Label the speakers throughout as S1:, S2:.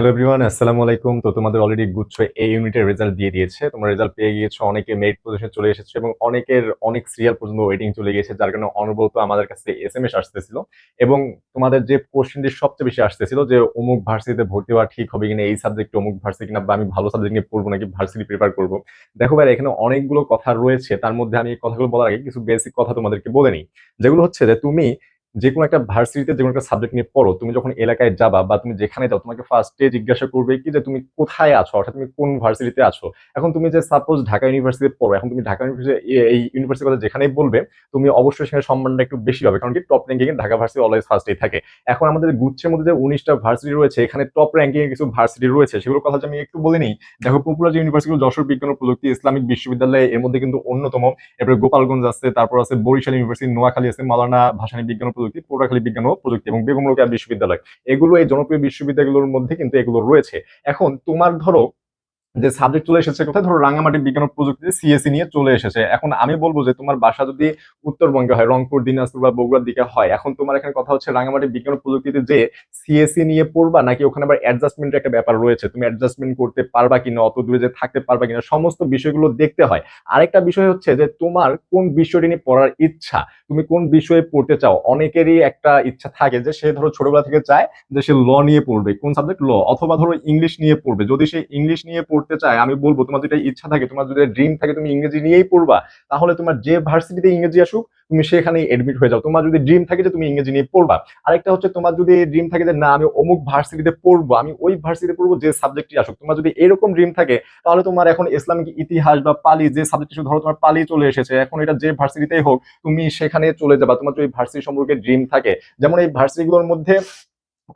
S1: Hello everyone আসসালামু আলাইকুম তো তোমাদের অলরেডি গুচ্ছ এই ইউনিটের রেজাল্ট দিয়ে দিয়েছে। তোমরা রেজাল্ট পেয়ে গিয়েছো। অনেকে মেরিট পজিশনে চলে এসেছে এবং অনেকের অনেক সিরিয়াল পর্যন্ত ওয়েটিং চলে গিয়েছে, যার কারণে অনবরত আমাদের কাছে এস এম এস আসতেছিল। এবং তোমাদের যে কোশ্চেনটি সবচেয়ে বেশি আসতেছিল যে, অমুক ভার্সিটিতে ভর্তি হওয়া ঠিক হবে কিনা? এই সাবজেক্টে অমুক ভার্সিটি কিনা? বা আমি ভালো সাবজেক্ট নিয়ে পড়ব নাকি? ভার্সিটি প্রিপেয়ার করব। দেখো ভাই, এখানে অনেকগুলো কথা রয়েছে। তার মধ্যে আমি কথাগুলো বলার আগে কিছু বেসিক কথা তোমাদেরকে বলে নিই। যেগুলো হচ্ছে যে, তুমি যে কোনো একটা ভার্সিটিতে যে কোনো একটা সাবজেক্ট নিয়ে পড়ো, তুমি যখন এলাকায় যাবা বা তুমি যেখানে যাও, তোমাকে ফার্স্টে জিজ্ঞাসা করবে কি যে তুমি কোথায় আছো? অর্থাৎ তুমি কোন ভার্সিটিতে আছো? এখন তুমি যে সাপোজ ঢাকা ইউনিভার্সিটিতে পড়ো, এখন তুমি ঢাকা ইউনিভার্সিটি এই ইউনিভার্সিটির কথা যেখানেই বলবে, তুমি অবশ্যই সেখানে সম্মানটা একটু বেশি হবে কারণ কি? টপ র্যাঙ্কিং এ ঢাকা ভার্সিটি অলওয়েজ ফার্স্টেই থাকে। এখন আমাদের গুচ্ছের মধ্যে যে উনিশটা ভার্সিটি রয়েছে, এখানে টপ র্যাঙ্কিং কিছু ভার্সিটি রয়েছে, সেগুলোর কথা আমি একটু বলে নিই। দেখো পপুলার যে ইউনিভার্সিটি যশোর বিজ্ঞান ও প্রযুক্তি, ইসলামিক বিশ্ববিদ্যালয়, এর মধ্যে কিন্তু অন্যতম। এরপরে গোপালগঞ্জ আছে, তারপর আছে বরিশাল ইউনিভার্সিটি নোয়াখালী আছে, মালানা ভাসানী বিজ্ঞান প্রযুক্তি পটুয়াখালী বিজ্ঞান ও প্রযুক্তি এবং বেগম রোকেয়া বিশ্ববিদ্যালয়। এগুলো এই জনপ্রিয় বিশ্ববিদ্যালয়গুলোর মধ্যে কিন্তু এগুলো রয়েছে। এখন তোমার ধরো যে সাবজেক্ট চলে এসেছে কোথায়? ধরো রাঙামাটি বিজ্ঞান ও প্রযুক্তিতে সিএসসি নিয়ে চলে এসেছে। এখন আমি বলব যে তোমার বাসা যদি উত্তরবঙ্গে হয়, রংপুর, দিনাজপুর বা বগুড়ার দিকে হয়, এখন তোমার এখানে কথা হচ্ছে রাঙামাটি বিজ্ঞান প্রযুক্তিতে যে সিএসসি নিয়ে পড়বা নাকি ওখানে আবার অ্যাডজাস্টমেন্টের একটা ব্যাপার রয়েছে? তুমি অ্যাডজাস্টমেন্ট করতে পারবা কিনা, অত দূরে যে থাকতে পারবা কিনা, সমস্ত বিষয়গুলো দেখতে হয়। আরেকটা বিষয় হচ্ছে যে তোমার কোন বিষয়টি নিয়ে পড়ার ইচ্ছা, তুমি কোন বিষয়ে পড়তে চাও? অনেকেরই একটা ইচ্ছা থাকে যে সে ধরো ছোটবেলা থেকে চায় যে সে ল নিয়ে পড়বে। কোন সাবজেক্ট ল অথবা ধরো ইংলিশ নিয়ে পড়বে। যদি সে ইংলিশ নিয়ে পড়তে চায়, আমি বলব তোমার যেটা ইচ্ছা থাকে, তোমার যদি ড্রিম থাকে, তুমি ইংরেজি নিয়েই পড়বা, তাহলে তোমার যে ভার্সিটিতে ইংরেজি আসুক, তুমি সেখানেই এডমিট হয়ে যাও। তোমার যদি ড্রিম থাকে যে তুমি ইংরেজি নিয়ে পড়বা, আরেকটা হচ্ছে তোমার যদি ড্রিম থাকে যে না, আমি অমুক ভার্সিটিতে পড়ব, আমি ওই ভার্সিটিতে পড়ব যে সাবজেক্টটি আসুক, তোমার যদি এরকম ড্রিম থাকে, তাহলে তোমার এখন ইসলামিক ইতিহাস বা পালি, যে সাবজেক্ট ধরো তোমার পালি চলে এসেছে, এখন এটা যে ভার্সিটিতেই হোক, তুমি সেখানে চলে যাবা। তোমার যদি ভার্সিটি সম্পর্কে ড্রিম থাকে, যেমন এই ভার্সিটিগুলোর মধ্যে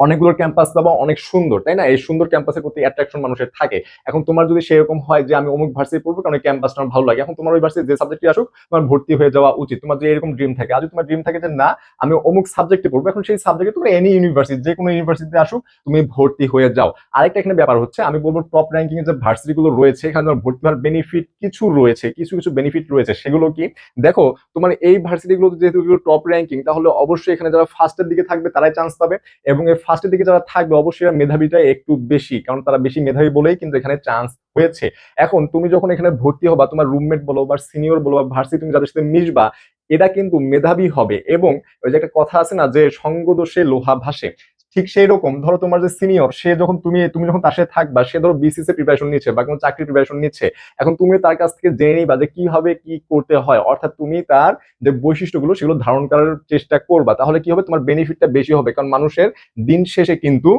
S1: অনেকগুলো ক্যাম্পাস পাবা, অনেক সুন্দর, তাই না? এই সুন্দর ক্যাম্পাসের প্রতি অ্যাট্রাকশন মানুষের থাকে। এখন তোমার যদি সেরকম হয় যে আমি অমুক ভার্সিটি পড়ব, কারণ ক্যাম্পাসটা আমার ভালো লাগে। এখন তোমার ওই ভার্সিটি যে সাবজেক্টটি আসুক, তোমার ভর্তি হয়ে যাওয়া উচিত। তোমার যে এরকম ড্রিম থাকে আজ তোমার ড্রিম থাকে যে না, আমি অমুক সাবজেক্টে পড়ব, এখন সেই সাবজেক্টে তুমি এনি ইউনিভার্সিটি যে কোনো ইউনিভার্সিটিতে আসুক, তুমি ভর্তি হয়ে যাও। আরেকটা এখানে ব্যাপার হচ্ছে, আমি বলব টপ র্যাঙ্কিং এর যে ভার্সিটিগুলো রয়েছে, এখানে তোমার ভর্তি হওয়ার বেনিফিট কিছু রয়েছে, কিছু কিছু বেনিফিট রয়েছে। সেগুলো কি? দেখো, তোমার এই ভার্সিটিগুলো যেহেতু টপ র্যাঙ্কিং তাহলে অবশ্যই এখানে যারা ফার্স্টের দিকে থাকবে, তারাই চান্স পাবে। এবং ফার্স্টের দিকে যারা থাকবে, অবশ্যই মেধাবীটা একটু বেশি, কারণ তারা বেশি মেধাবী বলেই কিন্তু এখানে চান্স হয়েছে। এখন তুমি যখন এখানে ভর্তি হবা, তোমার রুমমেট বলো বা সিনিয়র বলো বা ভার্সিটি তুমি যাদের সাথে মিশবা এটা কিন্তু মেধাবী হবে। এবং ওই যে একটা কথা আছে না, যে সঙ্গদোষে লোহা ভাসে। ঠিক সেই রকম। ধরো তোমার যে সিনিয়র সে যখন তুমি তুমি যখন তার সাথে থাকবা, সে ধরো বিসিএস এর প্রিপারেশন নিচ্ছে বা কোনো চাকরির প্রিপারেশন নিচ্ছে, এখন তুমি তার কাছ থেকে জেনে নিবা যে কীভাবে কি করতে হয়। অর্থাৎ তুমি তার যে বৈশিষ্ট্যগুলো, সেগুলো ধারণ করার চেষ্টা করবা। তাহলে কি হবে? তোমার বেনিফিটটা বেশি হবে। কারণ মানুষের দিন শেষে কিন্তু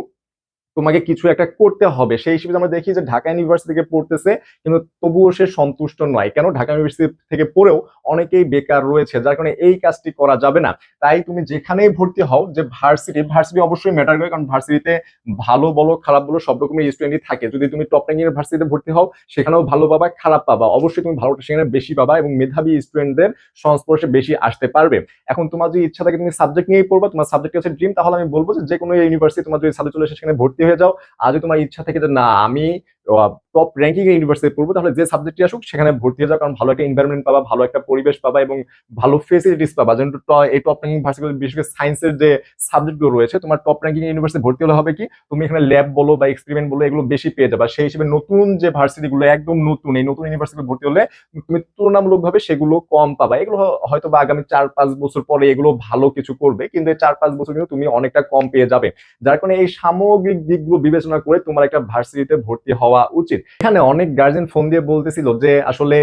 S1: তোমাকে কিছু একটা করতে হবে। সেই হিসেবে আমরা দেখি যে ঢাকা ইউনিভার্সিটি থেকে পড়তেছে, কিন্তু তবুও সে সন্তুষ্ট নয়। কেন? ঢাকা ইউনিভার্সিটি থেকে পড়েও অনেকেই বেকার রয়েছে, যার কারণে এই কাজটি করা যাবে না। তাই তুমি যেখানেই ভর্তি হও, যে ভার্সিটি ভার্সিটি অবশ্যই ম্যাটার করে, কারণ ভার্সিটিতে ভালো বলো, খারাপ বলো, সব রকমের স্টুডেন্টই থাকে। যদি তুমি টপ র্যাঙ্ক ইউনিভার্সিটিতে ভর্তি হও, সেখানেও ভালো পাবা, খারাপ পাবা। অবশ্যই তুমি ভালোটা সেখানে বেশি পাবা এবং মেধাবী স্টুডেন্টদের সংস্পর্শে বেশি আসতে পারবে। এখন তোমার যদি ইচ্ছা থাকে তুমি সাবজেক্ট নিয়েই পড়বা, তোমার সাবজেক্ট হচ্ছে ড্রিম তাহলে আমি বলব যে কোনো ইউনিভার্সিটি তোমার যদি সাবজেক্ট চলে সেখানে ভর্তি হয়ে যাও। যদি তোমার ইচ্ছা থাকে যে না আমি টপ র্যাঙ্কিং এর ইউনিভার্সিটি পড়ব, তাহলে যে সাবজেক্টটি আসুক, সেখানে ভর্তি হয়ে যাও, কারণ ভালো একটা এনভায়রনমেন্ট পাবা, ভালো একটা পরিবেশ পাবা এবং ভালো ফেসিলিটিস পাবা। যেমন এই টপ র্যাঙ্কিং ভার্সিটি বিশেষ করে সায়েন্সের যে সাবজেক্টগুলো রয়েছে, তোমার টপ র্যাঙ্কিং ইউনিভার্সিটি ভর্তি হলে হবে কি, তুমি এখানে ল্যাব বলো বা এক্সপেরিমেন্ট বলো, এগুলো বেশি পেয়ে যাবা। সেই হিসেবে নতুন যে ভার্সিটিগুলো একদম নতুন, এই নতুন ইউনিভার্সিটি ভর্তি হলে তুমি তুলনামূলকভাবে সেগুলো কম পাবা। এগুলো হয়তো বা আগামী চার পাঁচ বছর পরে এগুলো ভালো কিছু করবে, কিন্তু চার পাঁচ বছর কিন্তু তুমি অনেকটা কম পেয়ে যাবে। যার কারণে এই সামগ্রিক দিকগুলো বিবেচনা করে তোমার একটা ভার্সিটিতে ভর্তি হওয়া উচিত। এখানে অনেক গার্জেন ফোন দিয়ে বলতেছিল যে আসলে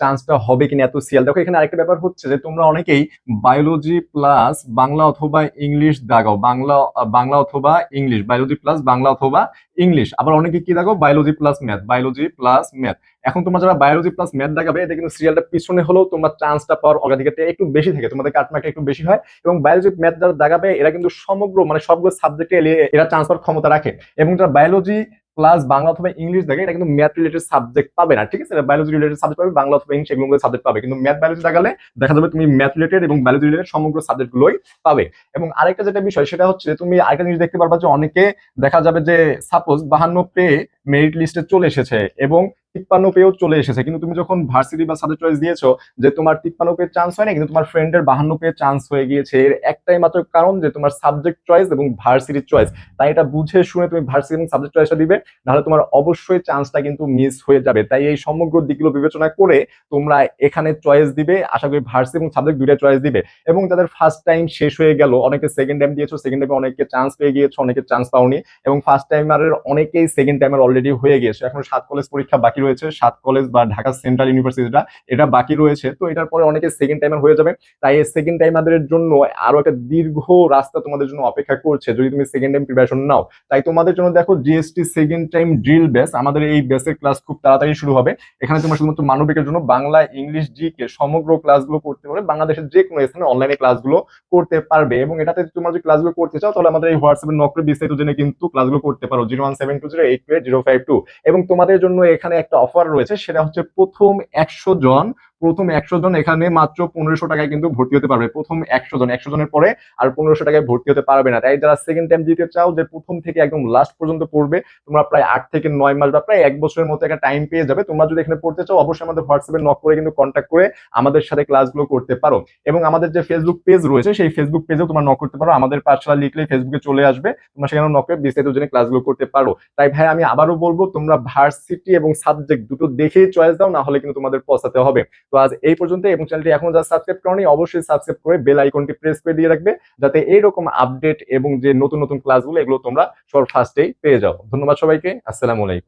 S1: চান্সটা হবে কিনা এত সিয়াল দেখো, এখানে আরেকটা ব্যাপার হচ্ছে যে তোমরা অনেকেই বায়োলজি প্লাস বাংলা অথবা ইংলিশ দাগাও। বাংলা বাংলা অথবা ইংলিশ বায়োলজি প্লাস বাংলা অথবা ইংলিশ আবার অনেকে কি দেখো biology plus math biology plus math এখন তোমরা যারা বায়োলজি প্লাস ম্যাথ দেখাবে এটা কিন্তু সিরিয়ালটা পিছনে হলেও তোমরা চান্সটা পাওয়ার অগ্রাধিকারটা একটু বেশি থাকে। তোমাদের কাটমার্কটা একটু বেশি হয়। এবং বায়োলজি ম্যাথ যারা দেখাবে এরা কিন্তু সমগ্র মানে সবগুলো সাবজেক্টে এরা চান্স পাওয়ার ক্ষমতা রাখে। এবং যারা বায়োলজি প্লাস বাংলা অথবা ইংলিশ দেখে এটা কিন্তু ম্যাথ রিলেটেড সাবজেক্ট পাবে না, ঠিক আছে? বায়োলজি রিলেটেড সাবজেক্ট পাবে, বাংলা অথবা ইংলিশ এগুলো সাবজেক্ট পাবে। কিন্তু ম্যাথ বায়োলজি দেখালে দেখা যাবে তুমি ম্যাথ রিলেটেড এবং বায়োলজি রিলেটেড সমগ্র সাবজেক্টগুলোই পাবে। এবং আরেকটা যেটা বিষয়, সেটা হচ্ছে তুমি আরেকটা জিনিস দেখতে পারবা যে অনেকে দেখা যাবে যে সাপোজ বাহান্ন পে মেরিট লিস্টে চলে এসেছে এবং তিপ্পান্ন পেয়েও চলে এসেছে। কিন্তু তুমি যখন ভার্সিটি বা সাবজেক্ট চয়েস দিয়েছ যে তোমার তিপ্পান্ন পেয়ে চান্স হয় না কিন্তু তোমার ফ্রেন্ডের বাহান্ন পেয়ে চান্স হয়ে গিয়েছে, এর একটাই মাত্র কারণ যে তোমার সাবজেক্ট চয়েস এবং ভার্সিটি চয়েস তাই এটা বুঝে শুনে তুমি ভার্সিটি এবং সাবজেক্ট চয়েসটা দিবে, নাহলে তোমার অবশ্যই চান্সটা কিন্তু মিস হয়ে যাবে। তাই এই সমগ্র দিকগুলো বিবেচনা করে তোমরা এখানে চয়েস দিবে। আশা করি ভার্সিটি এবং সাবজেক্ট দুইটা চয়েস দিবে। এবং যাদের ফার্স্ট টাইম শেষ হয়ে গেল, অনেকে সেকেন্ড টাইম দিয়েছ সেকেন্ড টাইমে অনেকে চান্স পেয়ে গিয়েছো, অনেকে চান্স পাওনি। এবং ফার্স্ট টাইমারের অনেকেই সেকেন্ড টাইমার অলরেডি হয়ে গিয়েছে। এখন সাত কলেজ পরীক্ষা বাকি রয়েছে, সাত কলেজ বা ঢাকা সেন্ট্রাল ইউনিভার্সিটিটা এটা বাকি রয়েছে। তো এটার পরে অনেকে সেকেন্ড টাইমার হয়ে যাবে। তাই এই সেকেন্ড টাইমারদের জন্য আরও একটা দীর্ঘ রাস্তা তোমাদের জন্য অপেক্ষা করছে। যদি তুমি সেকেন্ড টাইম প্রিপারেশন নাও, তাই তোমাদের জন্য দেখো GST second time drill base আমাদের এই বেসের ক্লাস খুব তাড়াতাড়ি শুরু হবে। এখানে তোমার শুধুমাত্র মানবিকের জন্য বাংলা, ইংলিশ জি কে সমগ্র ক্লাসগুলো করতে পারবে। বাংলাদেশের যে কোনো স্থানে অনলাইনে ক্লাসগুলো করতে পারবে। এবং এটাতে তোমরা যদি ক্লাসগুলো করতে চাও, তাহলে আমাদের এই হোয়াটসঅ্যাপে নক করে বিস্তারিত জেনে কিন্তু ক্লাসগুলো করতে পারো। Zero one seven two zero eight two zero five two এবং তোমাদের জন্য এখানে একটা অফার রয়েছে সেটা হচ্ছে প্রথম একশো জন প্রথম একশো জন এখানে মাত্র পনেরোশো টাকায় কিন্তু ভর্তি হতে পারবে, প্রথম একশো জন, একশো জনের পরে আর পনেরোশো টাকায় ভর্তি হতে পারবে না। তাই যারা সেকেন্ড টাইম দিতে চাও যে প্রথম থেকে একদম লাস্ট পর্যন্ত পড়বে, তোমরা প্রায় আট থেকে নয় মাস বা প্রায় এক বছরের মতো একটা টাইম পেয়ে যাবে। তোমরা যদি এখানে পড়তে চাও, অবশ্যই আমাদের হোয়াটসঅ্যাপে নক করে কিন্তু কন্ট্যাক্ট করে আমাদের সাথে ক্লাসগুলো করতে পারো। এবং আমাদের যে ফেসবুক পেজ রয়েছে, সেই ফেসবুক পেজেও তোমরা নক করতে পারো। আমাদের পাঠশালা লিখলে ফেসবুকে চলে আসবে। তোমরা সেখানে নক করে বিস্তারিত জেনে ক্লাসগুলো করতে পারো। তাই ভাই, আমি আবারও বলব, তোমরা ভার্সিটি এবং সাবজেক্ট দুটো দেখেই চয়েস দাও না হলে কিন্তু তোমাদের পৌঁছাতে হবে। তো আজ এই পর্যন্ত এবং চ্যানেলটি এখন যারা সাবস্ক্রাইব করনি, অবশ্যই সাবস্ক্রাইব করে বেল আইকনটি প্রেস করে দিয়ে রাখবে, যাতে এইরকম আপডেট এবং যে নতুন নতুন ক্লাসগুলো এগুলো তোমরা সবার ফার্স্টেই পেয়ে যাও। ধন্যবাদ সবাইকে, আসসালামু আলাইকুম।